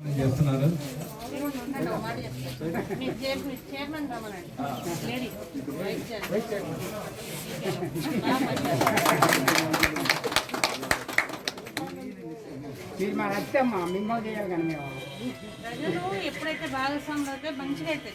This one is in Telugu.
చేస్తున్నారు? మీరు మా అత్తమ్మ మిమ్మల్ని చేయాలి కానీ మేము. ప్రజలు ఎప్పుడైతే భాగస్వాములు అయితే మంచిగా అయితే